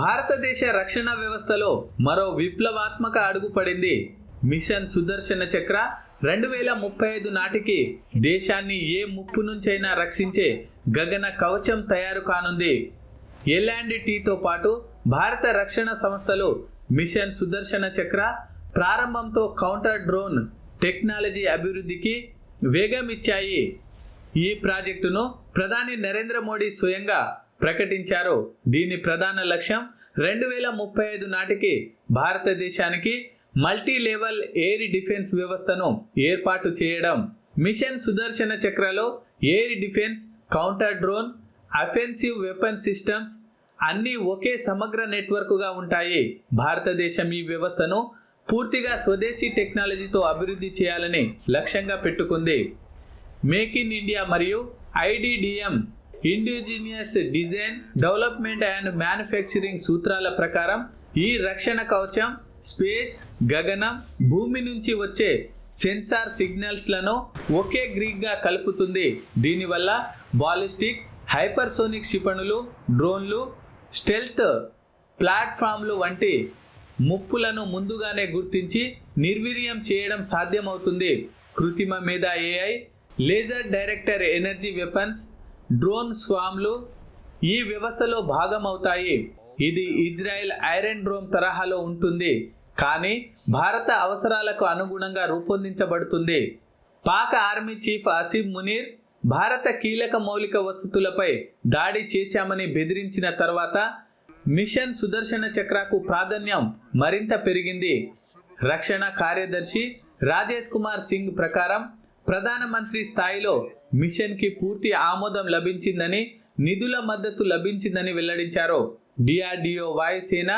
భారతదేశ రక్షణ వ్యవస్థలో మరో విప్లవాత్మక అడుగు పడింది. మిషన్ సుదర్శన చక్ర రెండు వేల ముప్పై ఐదు నాటికి దేశాన్ని ఏ ముప్పు నుంచైనా రక్షించే గగన కవచం తయారు కానుంది. ఎల్ అండ్ టీతో పాటు భారత రక్షణ సంస్థలు మిషన్ సుదర్శన చక్ర ప్రారంభంతో కౌంటర్ డ్రోన్ టెక్నాలజీ అభివృద్ధికి వేగం ఇచ్చాయి ఈ ప్రాజెక్టును ప్రధాని నరేంద్ర మోడీ స్వయంగా ప్రకటించారు. దీని ప్రధాన లక్ష్యం రెండు వేల ముప్పై ఐదు నాటికి భారతదేశానికి మల్టీ లెవెల్ ఎయిర్ డిఫెన్స్ వ్యవస్థను ఏర్పాటు చేయడం. Mission Sudarshana చక్రలో air defence counter drone offensive weapon systems అన్నీ ఒకే సమగ్ర నెట్వర్క్గా ఉంటాయి. భారతదేశం ఈ వ్యవస్థను పూర్తిగా స్వదేశీ టెక్నాలజీతో అభివృద్ధి చేయాలని లక్ష్యంగా పెట్టుకుంది. మేక్ ఇన్ ఇండియా మరియు IDDM indigenous design development and manufacturing సూత్రాల ప్రకారం ఈ రక్షణ కవచం స్పేస్ గగనం భూమి నుంచి వచ్చే సెన్సార్ సిగ్నల్స్లను ఒకే గ్రీక్గా కలుపుతుంది. దీనివల్ల బాలిస్టిక్ హైపర్సోనిక్ క్షిపణులు డ్రోన్లు స్టెల్త్ ప్లాట్ఫామ్లు వంటి ముప్పులను ముందుగానే గుర్తించి నిర్వీర్యం చేయడం సాధ్యమవుతుంది. కృత్రిమ మీద AI laser director energy weapons drone స్వామ్లు ఈ వ్యవస్థలో భాగమవుతాయి. ఇది ఇజ్రాయెల్ ఐరన్ డ్రోమ్ తరహాలో ఉంటుంది. కానీ భారత అవసరాలకు అనుగుణంగా రూపొందించబడుతుంది. పాక్ ఆర్మీ చీఫ్ అసీమ్ మునీర్ భారత కీలక మౌలిక వసతులపై దాడి చేశామని బెదిరించిన తర్వాత మిషన్ సుదర్శన చక్రకు ప్రాధాన్యం మరింత పెరిగింది. రక్షణ కార్యదర్శి రాజేష్ కుమార్ సింగ్ ప్రకారం ప్రధానమంత్రి స్థాయిలో మిషన్కి పూర్తి ఆమోదం లభించిందని నిధుల మద్దతు లభించిందని వెల్లడించారు. డిఆర్డిఓ వాయుసేన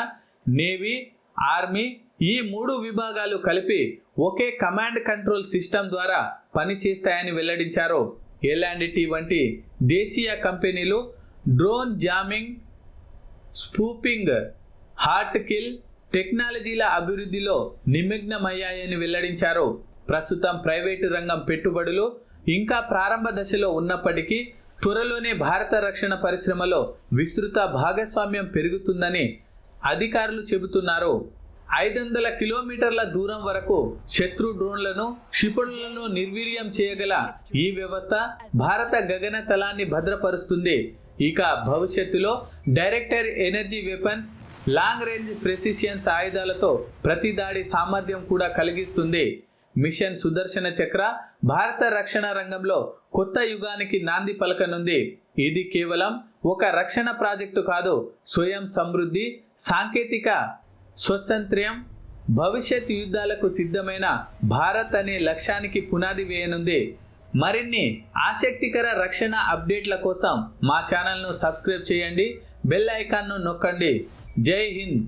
నేవీ ఆర్మీ ఈ మూడు విభాగాలు కలిపి ఒకే కమాండ్ కంట్రోల్ సిస్టమ్ ద్వారా పనిచేస్తాయని వెల్లడించారు. ఎల్యాండిటీ వంటి దేశీయ కంపెనీలు drone jamming spoofing hard kill టెక్నాలజీల అభివృద్ధిలో నిమగ్నమయ్యాయని వెల్లడించారు. ప్రస్తుతం ప్రైవేటు రంగం పెట్టుబడులు ఇంకా ప్రారంభ దశలో ఉన్నప్పటికీ త్వరలోనే భారత రక్షణ పరిశ్రమలో విస్తృత భాగస్వామ్యం పెరుగుతుందని అధికారులు చెబుతున్నారు. ఐదు వందల కిలోమీటర్ల దూరం వరకు శత్రు డ్రోన్లను క్షిపణులను నిర్వీర్యం చేయగల ఈ వ్యవస్థ భారత గగన తలాన్ని భద్రపరుస్తుంది. ఇక భవిష్యత్తులో directed energy weapons long range precisions ఆయుధాలతో ప్రతి దాడి సామర్థ్యం కూడా కలిగిస్తుంది. మిషన్ సుదర్శన చక్ర భారత రక్షణ రంగంలో కొత్త యుగానికి నాంది పలకనుంది. ఇది కేవలం ఒక రక్షణ ప్రాజెక్టు కాదు స్వయం సమృద్ధి సాంకేతిక స్వతంత్ర్యం భవిష్యత్ యుద్ధాలకు సిద్ధమైన భారత్ అనే లక్ష్యానికి పునాది వేయనుంది. మరిన్ని ఆసక్తికర రక్షణ అప్డేట్ల కోసం మా ఛానల్ను సబ్స్క్రైబ్ చేయండి బెల్ ఐకాన్ను నొక్కండి. జై హింద్!